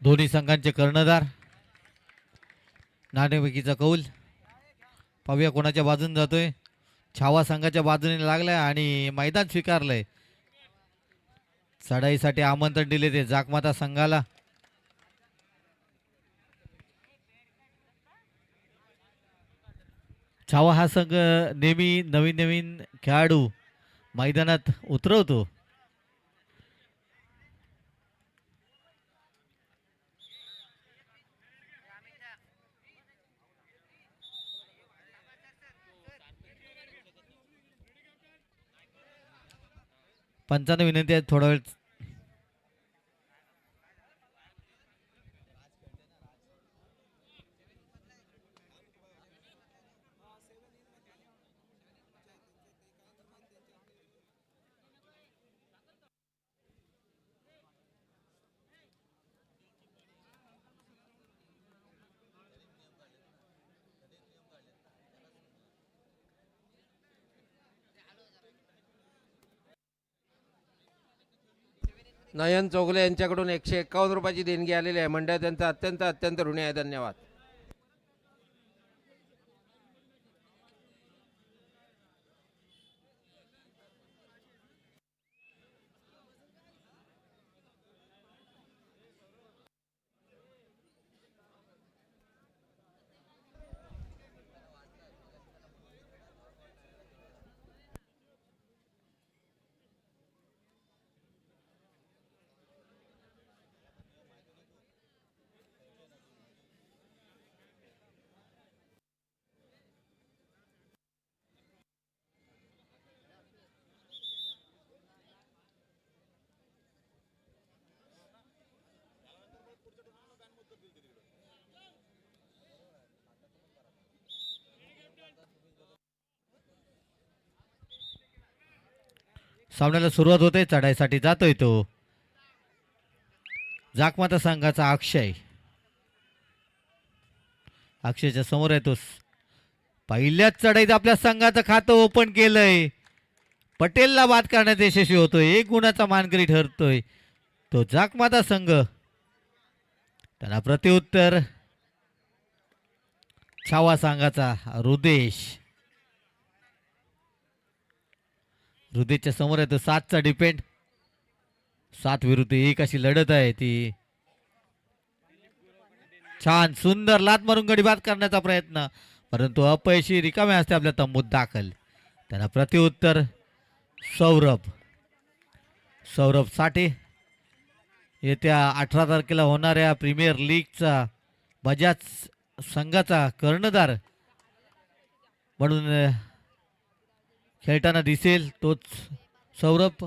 दोन्ही संघांचे कर्णधार. नाणेफेकीचा कौल. पाहूया कोणाच्या बाजूने जातोय. छावा संघाच्या बाजूने लागलाय आणि मैदान स्वीकारलंय. चढाईसाठी आमंत्रण दिले ते जाकमाता संघाला. छावा हा संघ नेहमी नवीन नवीन खेळाडू मैदानात उतरवतो. पंचांना विनंती आहे थोडा वेळ नयन चोगले यांच्याकडून एकशे एक्कावन्न रुपयाची देणगी आलेली आहे. मंडळ त्यांचा अत्यंत अत्यंत ऋणी आहे. धन्यवाद. सामन्याला सुरुवात होते चढाईसाठी जातोय तो. जाकमाता संघाचा अक्षय. अक्षयच्या समोर आहे तो. पहिल्याच चढाईत आपल्या संघाचं खातं ओपन केलंय. पटेलला बाद करण्यात यशस्वी होतोय. एक गुणाचा मानकरी ठरतोय तो जाकमाता संघ. त्यांना प्रत्युत्तर. छावा संघाचा रुदेश. हृदयच्या समोर येतं सातचा डिपेंड सात विरुद्ध एक अशी लढत आहे ती. छान सुंदर लात मारून गडीबाद करण्याचा प्रयत्न. परंतु अपयशी रिकामे असते आपल्या तंबूत दाखल. त्यांना प्रतिउत्तर सौरभ. सौरभ साठे. येत्या अठरा तारखेला होणाऱ्या प्रीमियर लीगचा बजाज संघाचा कर्णधार. म्हणून खेळताना दिसेल तोच सौरभ.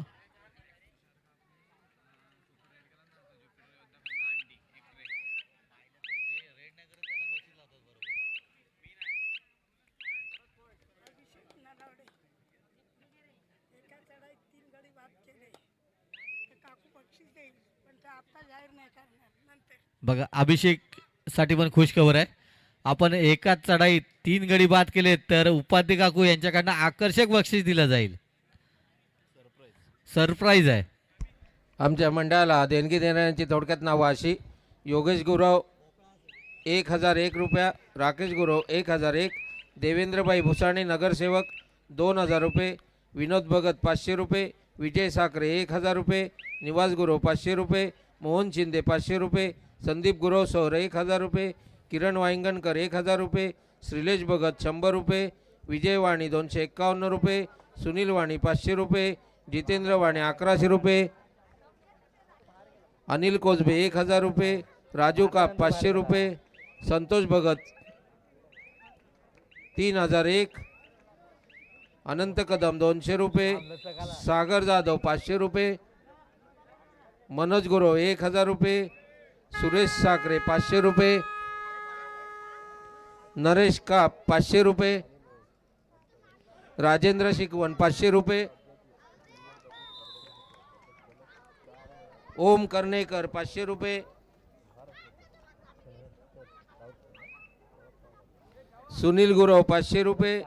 बघा अभिषेकसाठी पण खुश खबर आहे. आपण एकाच चढाईत तीन गडी बाद केले तर उपाध्य काकू यांच्याकडनं आकर्षक बक्षीस दिलं जाईल. सरप्राईज आहे. आमच्या मंडळाला देणगी देणाऱ्यांची थोडक्यात नावं अशी. योगेश गुरव एक हजार एक रुपया. राकेश गुरव एक हजार एक. देवेंद्रबाई भुसाणे नगरसेवक दोन हजार रुपये. विनोद भगत पाचशे रुपये. विजय साखरे एक हजार रुपये. निवास गुरव पाचशे रुपये. मोहन शिंदे पाचशे रुपये. संदीप गुरव सौर एक हजार रुपये. किरण वायंगणकर एक हजार रुपये श्रीलेश भगत शंभर रुपये विजय वाणी दोनशे एक्कावन्न रुपये सुनील वाणी पाचशे रुपये जितेंद्र वाणी अकराशे रुपये अनिल कोजबे एक हजार रुपये राजू काप पाचशे रुपये संतोष भगत तीन हजार एक अनंत कदम दोनशे रुपये सागर जाधव पाचशे रुपये मनोज गुरव एक हजार रुपये सुरेश साखरे पाचशे रुपये नरेश काप पाचशे रुपये? राजेंद्र शिकवण पाचशे रुपये. ओम कर्णेकर पाचशे रुपये. सुनील गुरव पाचशे रुपये.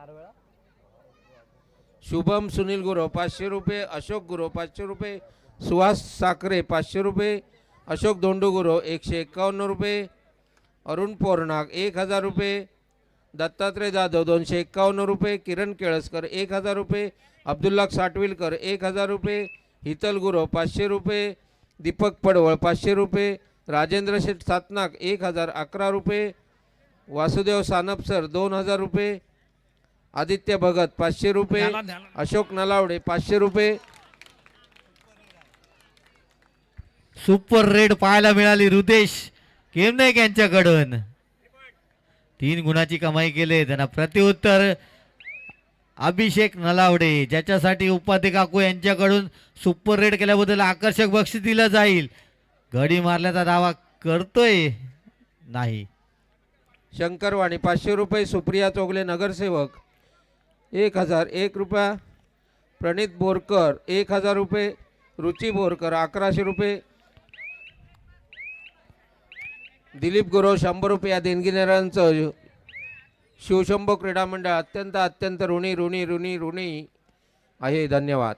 शुभम सुनील गुरव पाचशे रुपये. अशोक गुरव पाचशे रुपये. सुहास साखरे पाचशे रुपये. अशोक धोंडुगुरो एकशे एक्कावन्न रुपये. अरुण पोरनाक एक हजार रुपये. दत्तात्रय जाधव दोनशे एक्कावन्न रुपये किरण केळसकर एक हजार रुपये अब्दुल्ला साटविलकर एक हजार रुपये हितल गुरव पाचशे रुपये दीपक पडवळ पाचशे रुपये राजेंद्र शेठ सातनाक एक हजार अकरा रुपये वासुदेव सानप सर दोन हजार रुपये आदित्य भगत पाचशे रुपये अशोक नलावडे पाचशे रुपये. सुपर रेड पाहायला मिळाली रुदेश केमनायक यांच्याकडून. तीन गुणाची कमाई केली त्यांना प्रत्युत्तर अभिषेक नलावडे ज्याच्यासाठी उपाधी काकू यांच्याकडून सुपर रेड केल्याबद्दल आकर्षक बक्षीस दिलं जाईल. घडी मारल्याचा दावा करतोय? नाही. शंकरवाणी पाचशे रुपये सुप्रिया चोगले नगरसेवक एक हजार एक रुपया. प्रणित बोरकर एक हजार रुपये. रुची बोरकर अकराशे रुपये. दिलीप गुरव शंभर रुपये या देणगीदारांचं शिवशंभो क्रीडा मंडळ अत्यंत अत्यंत ऋणी ऋणी ऋणी ऋणी आहे. धन्यवाद.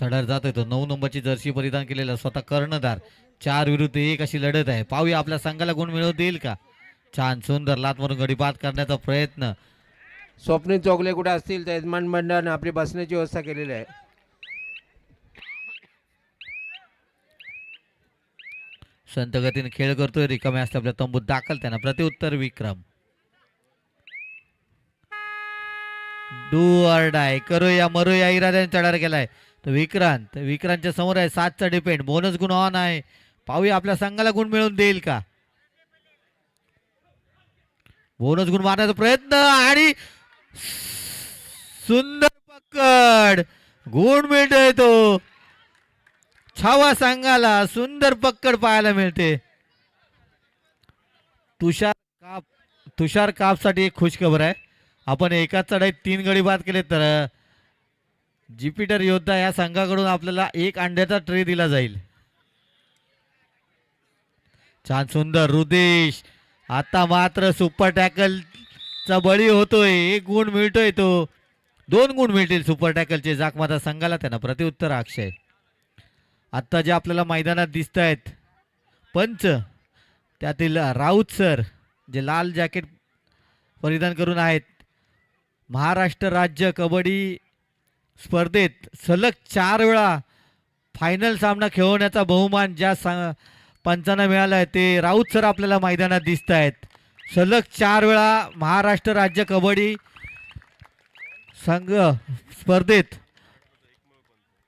चढार जातोय तो. नऊ नंबरची जर्सी परिधान केलेला स्वतः कर्णधार. चार विरुद्ध एक अशी लढत आहे. पाहूया आपल्या संघाला गुण मिळवून देईल का? छान सुंदर लात मारून गडीपात करण्याचा प्रयत्न. स्वप्नील चोगले कुठे असतील? तर यजमान मंडळाने आपली बसण्याची व्यवस्था केलेली आहे. संत गतीने खेळ करतोय. रिकामे असते आपल्या तंबूत दाखल त्यांना. प्रतिउत्तर विक्रम. डू ऑर डाय करूया मरूया. इराद्याने चढार केलाय. तर विक्रांत. विक्रांतच्या समोर आहे. सातचा डिपेंड. बोनस गुण ऑन आहे. पाहूया आपल्या संघाला गुण मिळवून देईल का? बोनस गुण मारण्याचा प्रयत्न आणि सुंदर पकड. गुण मिळतोय तो. छावा संघाला सुंदर पक्कड पाहायला मिळते. तुषार काप तुषार कापसाठी एक खुशखबर आहे. आपण एकाच चढाईत तीन गडी बाद केले तर ज्युपिटर योद्धा या संघाकडून आपल्याला एक अंड्याचा ट्रे दिला जाईल. छान सुंदर रुदेश आता मात्र सुपर टॅकलचा बळी होतोय. एक गुण मिळतोय तो. दोन गुण मिळतील सुपर टॅकलचे. जाकमाता संघाला त्यांना प्रतिउत्तर अक्षय. आत्ता जे आपल्याला मैदानात दिसत आहेत पंच त्यातील राऊत सर जे लाल जॅकेट परिधान करून आहेत महाराष्ट्र राज्य कबड्डी स्पर्धेत सलग चार वेळा फायनल सामना खेळवण्याचा बहुमान ज्या सा पंचांना मिळाला आहे ते राऊत सर आपल्याला मैदानात दिसत आहेत सलग चार वेळा महाराष्ट्र राज्य कबड्डी संघ स्पर्धेत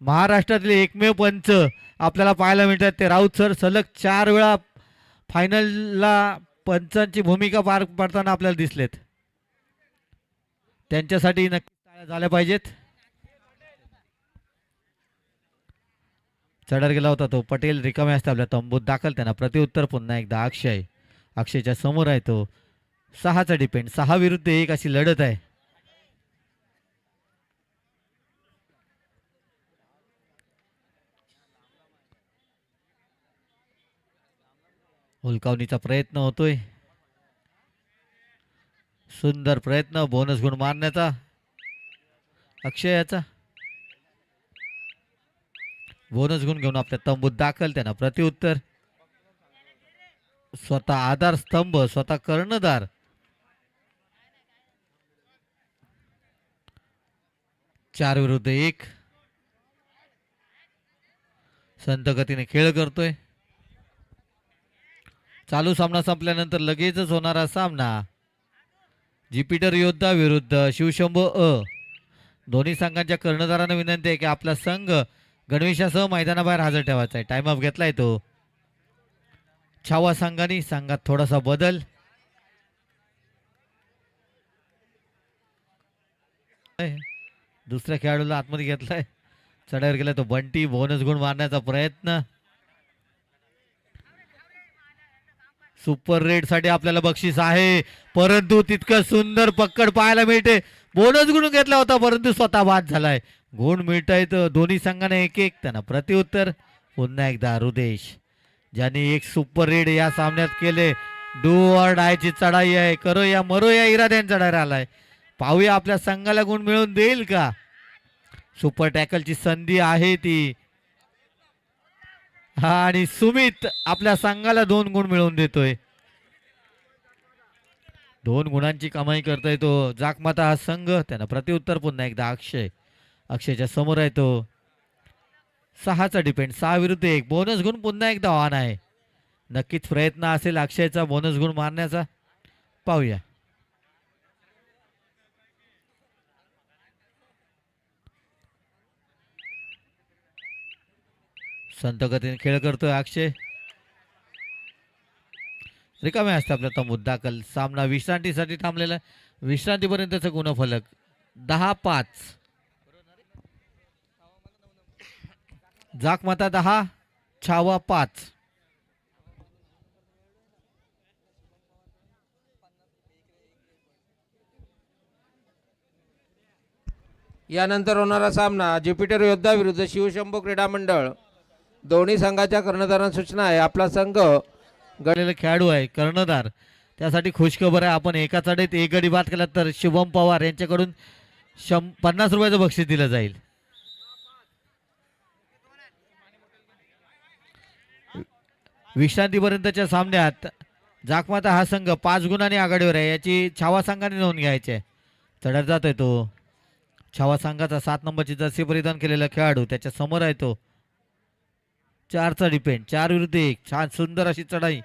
महाराष्ट्रातले एकमेव पंच आपल्याला पाहायला मिळतात ते राऊत सर. सलग चार वेळा फायनलला पंचांची भूमिका पार पडताना आपल्याला दिसलेत. त्यांच्यासाठी नक्की टाळ्या झाल्या पाहिजेत. चढर गेला होता तो. पटेल रिकामे असते आपल्या तंबूत दाखल. त्यांना प्रतिउत्तर पुन्हा एकदा अक्षय. अक्षयच्या समोर आहे तो. सहाचा डिपेंड सहा विरुद्ध एक अशी लढत आहे. हुलकावणीचा प्रयत्न होतोय. सुंदर प्रयत्न बोनस गुण मारण्याचा अक्षयाचा. बोनस गुण घेऊन आपल्या तंबूत दाखल त्यांना प्रतिउत्तर स्वतः आधार स्तंभ स्वतः कर्णधार. चार विरुद्ध एक. संत गतीने खेळ करतोय. चालू सामना संपल्यानंतर लगेचच होणारा सामना. ज्युपिटर योद्धा विरुद्ध शिवशंभो अ. दोन्ही संघांच्या कर्णधारांना विनंती आहे की आपला संघ गणवेशासह मैदानाबाहेर हजर ठेवायचा आहे. टाइम ऑफ घेतलाय तो. छावा संघाने संघात थोडासा बदल. दुसऱ्या खेळाडूला आतमध्ये घेतलाय. चढावर गेलाय तो बंटी बोनस गुण मारण्याचा प्रयत्न. सुपर रेडसाठी आपल्याला बक्षीस आहे. परंतु तितकं सुंदर पक्कड पाहायला मिळते. बोनस गुण घेतला होता परंतु स्वतः बाद झालाय. गुण मिळतायत दोन्ही संघाने एक एक त्यांना प्रत्युत्तर पुन्हा एकदा रुदेश ज्यांनी एक सुपर रेड या सामन्यात केले. डू ऑर डायची चढाई आहे. करो या मरो या इराद्याने चढायला आलाय. पाहूया आपल्या संघाला गुण मिळवून देईल का? सुपर टॅकलची संधी आहे ती. आणि सुमित आपल्या संघाला दोन गुण मिळवून देतोय. दोन गुणांची कमाई करतोय तो. जाकमाता हा संघ त्यांना प्रत्युत्तर पुन्हा एकदा अक्षय. अक्षयच्या समोर आहे तो. सहाचा डिपेंड सहा विरुद्ध एक. बोनस गुण पुन्हा एकदा ऑन आहे. नक्कीच प्रयत्न असेल अक्षयचा बोनस गुण मारण्याचा. पाहूया. संत गतीने खेळ करतोय अक्षय. रिकामे असते आपल्या मुद्दा कल. सामना विश्रांतीसाठी थांबलेला आहे. विश्रांतीपर्यंतचा गुणफलक दहा पाच. जाकमाता दहा छावा पाच. यानंतर होणारा सामना ज्युपिटर योद्धा विरुद्ध शिवशंभू क्रीडा मंडळ. दोन्ही संघाच्या कर्णधारांना सूचना आहे. आपला संघ गडलेला खेळाडू आहे कर्णधार. त्यासाठी खुशखबर आहे. आपण एका चढीत एक गडी बाद केला तर शुभम पवार यांच्याकडून शं पन्नास रुपयाचं बक्षीस दिलं जाईल. विश्रांतीपर्यंतच्या सामन्यात जाकमाता हा संघ पाच गुणांनी आघाडीवर आहे. याची छावा संघाने नोंद घ्यायची आहे. चढत जातोय तो. छावा संघाचा सात नंबरची जर्सी परिधान केलेला खेळाडू त्याच्यासमोर आहे तो. चारचा डिपेंड चार विरुद्ध एक. छान सुंदर अशी चढाई.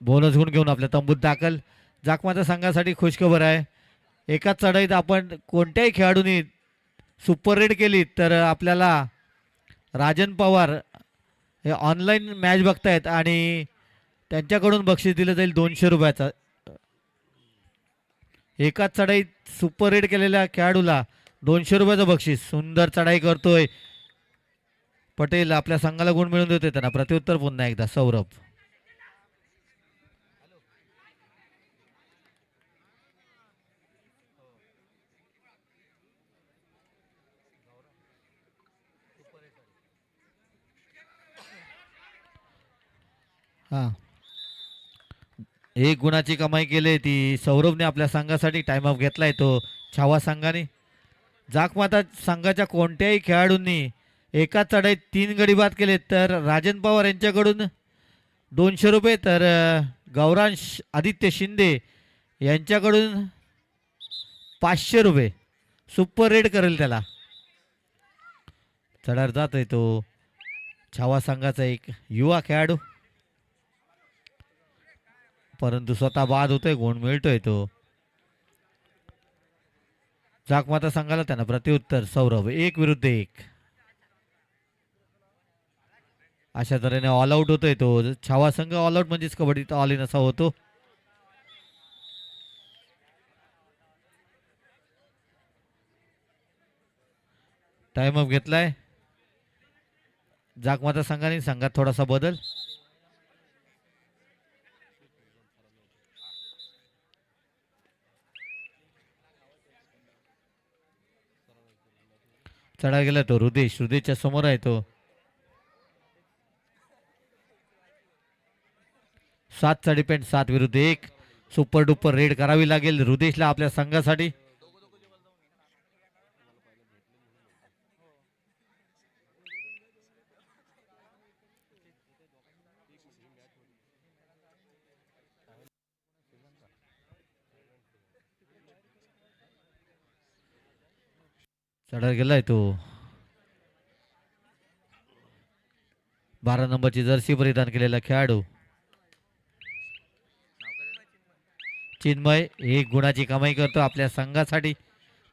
बोनस गुण घेऊन आपल्या तंबूत दाखल. जाकमाच्या संघासाठी खुशखबर आहे. एकाच चढाईत आपण कोणत्याही खेळाडूंनी सुपर रेड केली तर आपल्याला राजन पवार हे ऑनलाईन मॅच बघतायत आणि त्यांच्याकडून बक्षीस दिलं जाईल दोनशे रुपयाचा. एकाच चढाईत सुपर रेड केलेल्या खेळाडूला दोनशे रुपयाचं बक्षीस. सुंदर चढाई करतोय. पटेल आपल्या संघाला गुण मिळवून देतोय त्यांना. प्रत्युत्तर पुन्हा एकदा. सौरभ. हा. एक गुणाची कमाई केली ती सौरभने आपल्या संघासाठी टाइम ऑफ घेतलाय तो. छावा संघाने. जाकमाता संघाच्या कोणत्याही खेळाडूंनी एका चढाईत तीन गडी बाद केले तर राजन पवार यांच्याकडून दोनशे रुपये तर गौरांश आदित्य शिंदे यांच्याकडून पाचशे रुपये. सुपर रेड करेल त्याला. चढार जातोय तो. छावा संघाचा एक युवा खेळाडू. परंतु स्वतः बाद होतोय गुण मिळतोय तो. जाकमाता संघाला त्यांना प्रत्युत्तर सौरभ एक विरुद्ध एक. अशा तऱ्हेने ऑल आऊट होतोय तो. छावा संघ ऑल आउट म्हणजेच कबड्डीत ऑल इन असा होतो. टाइम अप घेतलाय. जाकमाता संघाने संघात थोडासा बदल. चढा गेला तो हृदेश हृदेशच्या समोर आहे तो. सातचा डिपेंड सात विरुद्ध एक. सुपर डुपर रेड करावी लागेल हृदेशला आपल्या संघासाठी. चढायला गेलाय तो. बारा नंबरची जर्सी परिधान केलेला खेळाडू. चिन्मय एक गुणाची कमाई करतो आपल्या संघासाठी.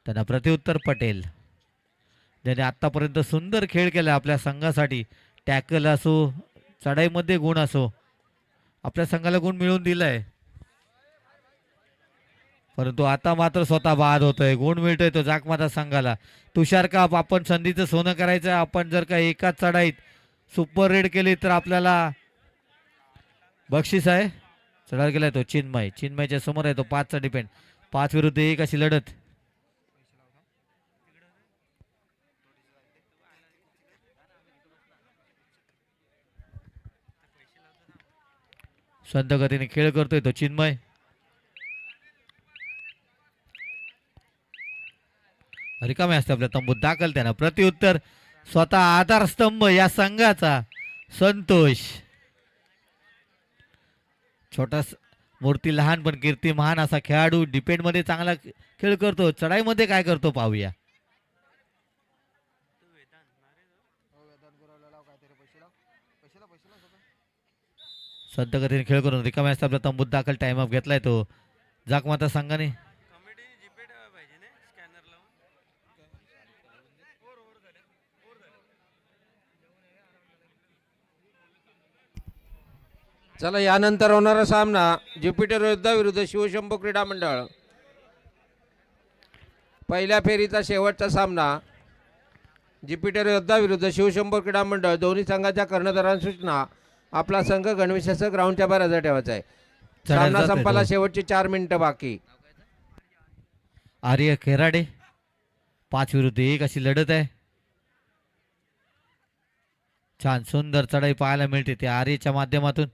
त्यांना प्रत्युत्तर पटेल. ज्याने आत्तापर्यंत सुंदर खेळ केला आपल्या संघासाठी. टॅकल असो चढाईमध्ये गुण असो आपल्या संघाला गुण मिळवून दिलाय. परंतु आता मात्र स्वतः बाद होतोय. गुण मिळतोय तो जाकमाता संघाला. तुषार काप आपण संधीचं सोनं करायचं आहे. आपण जर का एकाच चढाईत सुपर रेड केली तर आपल्याला बक्षीस आहे. चढायला गेलाय तो चिन्मय. चिन्मयच्या समोर आहे तो पाचचा डिपेंड पाच विरुद्ध एक अशी लढत. संत गतीने खेळ करतोय तो चिन्मय. रिकामे असते आपल्या तंबूत. दाखल त्यानं. प्रत्युत्तर स्वतः आधारस्तंभ या संघाचा संतोष. छोटा मूर्ती लहान पण कीर्ती महान असा खेळाडू डिपेंडमध्ये चांगला खेळ करतो. चढाईमध्ये काय करतो पाहूया. संत गतीने खेळ करून रिकामे असते आपल्या तंबूत. दाखल टाइम अप घेतलाय तो. जाकमाता संघाने. चला यानंतर होणारा सामना ज्युपिटर योद्धा विरुद्ध शिवशंभू क्रीडा मंडळ. पहिल्या फेरीचा शेवटचा सामना ज्युपिटर योद्धा विरुद्ध शिवशंभू क्रीडा मंडळ. दोन्ही संघाच्या कर्णधारांची सूचना आपला संघ गणवेशासह ग्राउंडच्या बाहेर हजर ठेवायचा आहे. सामना संपाला. शेवटची चार मिनिटं बाकी. आर्य खेराडे पाच विरुद्ध एक अशी लढत आहे. छान सुंदर चढाई पाहायला मिळते ते आर्यच्या माध्यमातून.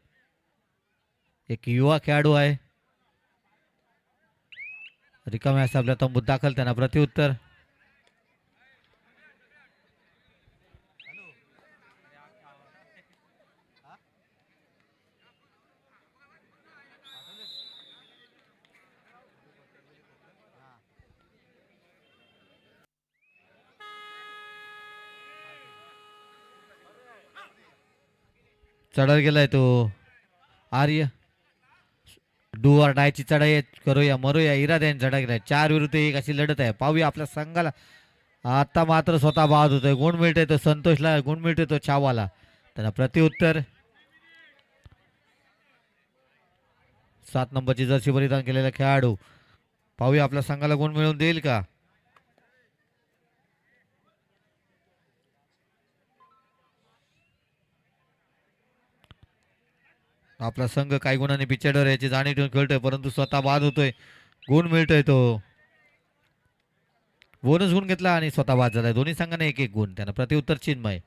एक युवा खेळाडू आहे. रिकाम्या असं तंबूत दाखल त्यांना प्रत्युत्तर. चढत गेलाय तो. आर्य. डुआर डायची चढाई करूया मरूया. इराद्याने चढा चार विरुद्ध एक अशी लढत आहे. पाहूया आपल्या संघाला. आता मात्र स्वतः बाद होतोय. गुण मिळतोय तो संतोषला गुण मिळतोय तो छावाला. त्यांना प्रतिउत्तर सात नंबरची जर्सी परिधान केलेला खेळाडू. पाहूया आपल्या संघाला गुण मिळवून देईल का? आपला संघ काही गुणांनी पिछाडीवर याची जाणीव ठेवून खेळतोय परंतु स्वतः बाद होतोय. गुण मिळतोय तो. बोनस गुण घेतला आणि स्वतः बाद झालाय. दोन्ही संघाने एक एक गुण. त्यांना प्रतिउत्तर चिन्मय.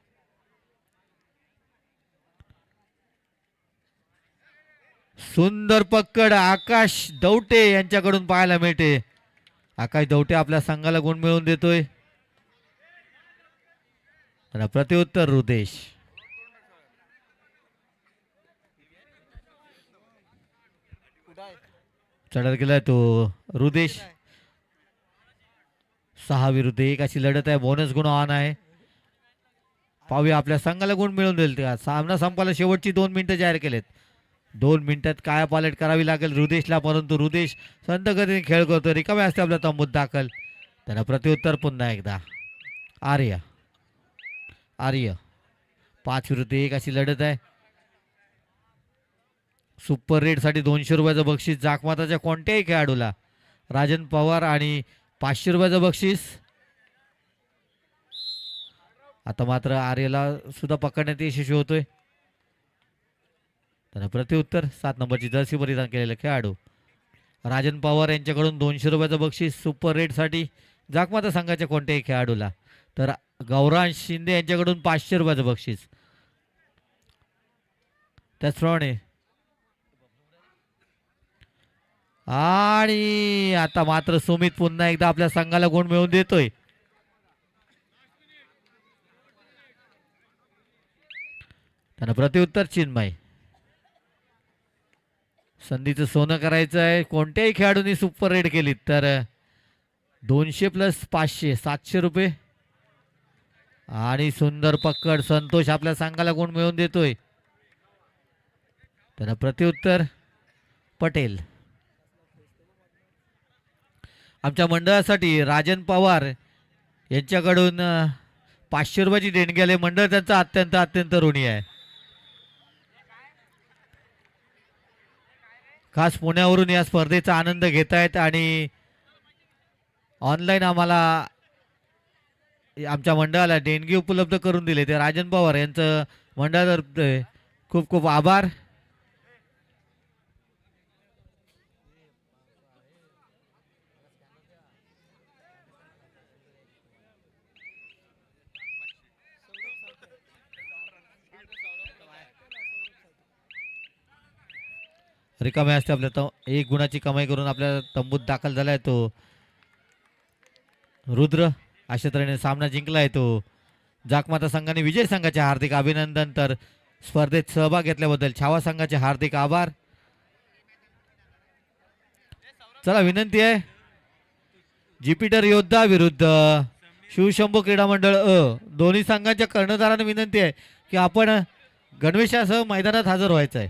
सुंदर पक्कड आकाश दौटे यांच्याकडून पाहायला मिळते. आकाश दौटे आपल्या संघाला गुण मिळवून देतोय. प्रतिउत्तर रुदेश. चढत गेलाय तो. रुदेश. सहा विरुद्ध एक अशी लढत आहे. बोनस गुण ऑन आहे. पाहूया आपल्या संघाला गुण मिळवून देईल. का सामना संपायला शेवटची दोन मिनिटं जाहीर केलेत. दोन मिनिटात काय पालट करावी लागेल रुदेशला? परंतु रुदेश संत गतीने खेळ करतो रिकामे असते आपल्या तंबूत दाखल. त्यांना प्रत्युत्तर पुन्हा एकदा. आर्य. आर्य. पाच विरुद्ध एक अशी लढत आहे. सुपर रेडसाठी दोनशे रुपयाचं बक्षीस. जाकमाताच्या कोणत्याही खेळाडूला. राजन पवार आणि पाचशे रुपयाचं बक्षीस. आता मात्र आर्यला सुद्धा पकडण्यात यशस्वी होतोय. त्यानं प्रत्युत्तर. सात नंबरची जर्सी परिधान केलेला खेळाडू. राजन पवार यांच्याकडून दोनशे रुपयाचं बक्षीस सुपर रेडसाठी जाकमाता संघाच्या कोणत्याही खेळाडूला. तर गौरांश शिंदे यांच्याकडून पाचशे रुपयाचं बक्षीस. त्याचप्रमाणे आणि आता मात्र सुमित पुन्हा एकदा आपल्या संघाला गुण मिळवून देतोय. त्यांना प्रतिउत्तर चिन्मय. संधीचं सोनं करायचं आहे. कोणत्याही खेळाडूंनी सुपर रेड केली तर दोनशे प्लस पाचशे सातशे रुपये. आणि सुंदर पकड संतोष आपल्या संघाला गुण मिळवून देतोय. त्याला प्रत्युत्तर पटेल. आमच्या मंडळासाठी राजन पवार यांच्याकडून पाचशे रुपयाची देणगी आली मंडळ त्यांचं अत्यंत अत्यंत ऋणी आहे. खास पुण्यावरून या स्पर्धेचा आनंद घेत आहेत आणि ऑनलाईन आम्हाला आमच्या मंडळाला देणगी उपलब्ध करून दिले. ते राजन पवार यांचं मंडळातर्फे खूप खूप आभार. रिकामे असते आपल्या त एक गुणाची कमाई करून आपल्या तंबूत दाखल झालाय तो. रुद्र अशा तऱ्हेने सामना जिंकला आहे तो. जाकमाता संघाने विजय संघाचे हार्दिक अभिनंदन तर स्पर्धेत सहभाग घेतल्याबद्दल छावा संघाचे हार्दिक आभार. चला विनंती आहे. ज्युपिटर योद्धा विरुद्ध शिवशंभू क्रीडा मंडळ अ दोन्ही संघांच्या कर्णधारांना विनंती आहे की आपण गणवेशासह मैदानात हजर व्हायचं आहे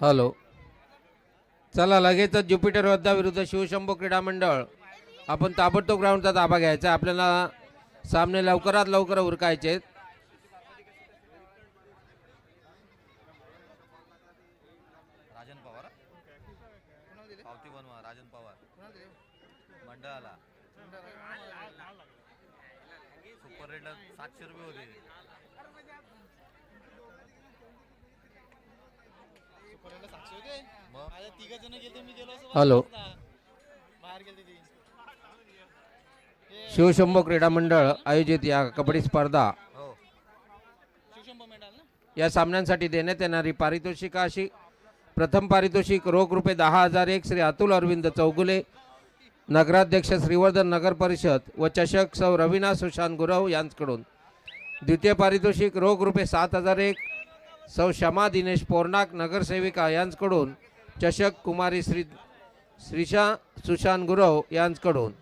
हॅलो. चला लगेचच ज्युपिटर योद्धा विरुद्ध शिवशंभू क्रीडा मंडळ. आपण ताबडतोब ग्राउंडचा ताबा घ्यायचा आपल्याला सामने लवकरात लवकर उरकायचे आहेत. राजन पवार पावती बनवा राजन पवार मंडळाला सुपर रेटला सातशे रुपये होते मग हॅलो. शिवशंभू क्रीडा मंडळ आयोजित या कबड्डी स्पर्धा हो. या सामन्यांसाठी देण्यात येणारी पारितोषिकं अशी. प्रथम पारितोषिक रोख रुपये दहा हजार एक श्री अतुल अरविंद चौगुले नगराध्यक्ष श्रीवर्धन नगर परिषद व चषक सौ रविना सुशांत गुरव यांच्याकडून. द्वितीय पारितोषिक रोख रुपये सात हजार एक सौ शमा दिनेश पोर्नाक नगरसेविका यांच्याकडून चषक कुमारी श्री श्रीशा सुशांत गुरव यांच्याकडून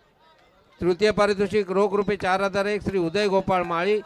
तृतीय पारितोषिक रोख रुपये चार हजार एक श्री उदय गोपाळ माळी